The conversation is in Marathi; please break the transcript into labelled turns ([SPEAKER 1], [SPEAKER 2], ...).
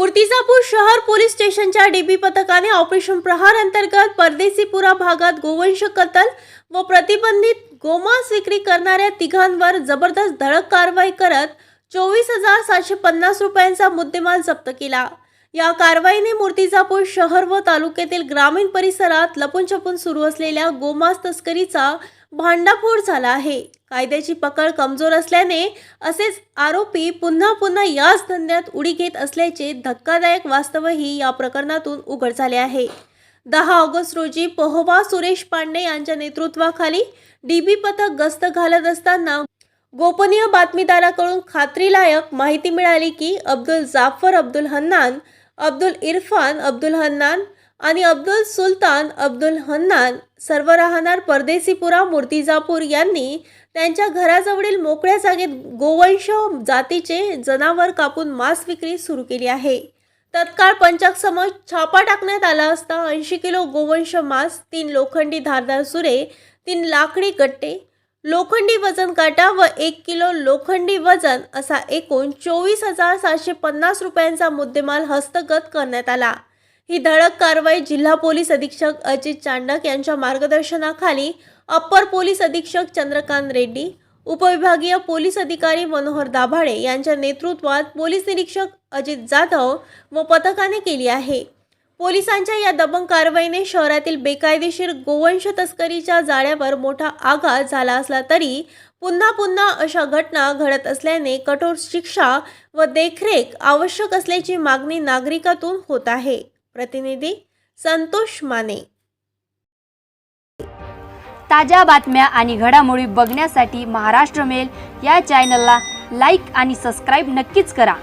[SPEAKER 1] मूर्तिजापूर शहर पोलीस स्टेशनच्या डीबी पथकाने ऑपरेशन प्रहार अंतर्गत परदेसीपुरा भागात गोवंश कत्तल व प्रतिबंधित गोमांस विक्री करणाऱ्या तिघांवर जबरदस्त धडक कारवाई करत चोवीस हजार सातशे पन्नास रुपयांचा मुद्देमाल जप्त केला. या कारवाईने मूर्तिजापूर शहर व तालुक्यातील ग्रामीण परिसरात लपून छपून सुरू असलेल्या गोमास तस्करीचा भांडाफोड झाला आहे. कायद्याची पकड कमजोर असल्याने असेच आरोपी पुन्हा पुन्हा याच धंद्यात उडी घेत असल्याचे धक्कादायक वास्तवही या प्रकरणातून उघड झाले आहे. दहा ऑगस्ट रोजी पोहवा सुरेश पांडे यांच्या नेतृत्वाखाली डीबी पथक गस्त घालत असताना गोपनीय बातमीदाराकडून खात्रीलायक माहिती मिळाली की अब्दुल जाफर अब्दुल हन्नान अब्दुल इरफान अब्दुल हन्नान आणि अब्दुल सुलतान अब्दुल हन्नान सर्व राहणार परदेसीपुरा मूर्तिजापूर यांनी त्यांच्या घराजवळील मोकळ्या जागेत गोवंश जातीचे जनावर कापून मांस विक्री सुरू केली आहे. तत्काळ पंचाकसमोर छापा टाकण्यात आला असता ऐंशी किलो गोवंश मांस तीन लोखंडी धारदार सुरे तीन लाकडी गट्टे लोखंडी वजन काटा व एक किलो लोखंडी वजन असा एकूण चोवीस हजार सातशे पन्नास रुपयांचा मुद्देमाल हस्तगत करण्यात आला. ही धडक कारवाई जिल्हा पोलीस अधीक्षक अजित चांडक यांच्या मार्गदर्शनाखाली अप्पर पोलीस अधीक्षक चंद्रकांत रेड्डी उपविभागीय पोलीस अधिकारी मनोहर दाभाडे यांच्या नेतृत्वात पोलीस निरीक्षक अजित जाधव व पथकाने केली आहे. पोलिसांच्या या दबंग कारवाईने शहरातील बेकायदेशीर गोवंश तस्करीच्या जाळ्यावर मोठा आघात झाला असला तरी पुन्हा पुन्हा अशा घटना घडत असल्याने कठोर शिक्षा व देखरेख आवश्यक असल्याची मागणी नागरिकातून होत आहे. प्रतिनिधी संतोष माने.
[SPEAKER 2] ताज्या बातम्या आणि घडामोडी बघण्यासाठी महाराष्ट्र मेल या चॅनलला लाईक आणि सबस्क्राईब नक्कीच करा.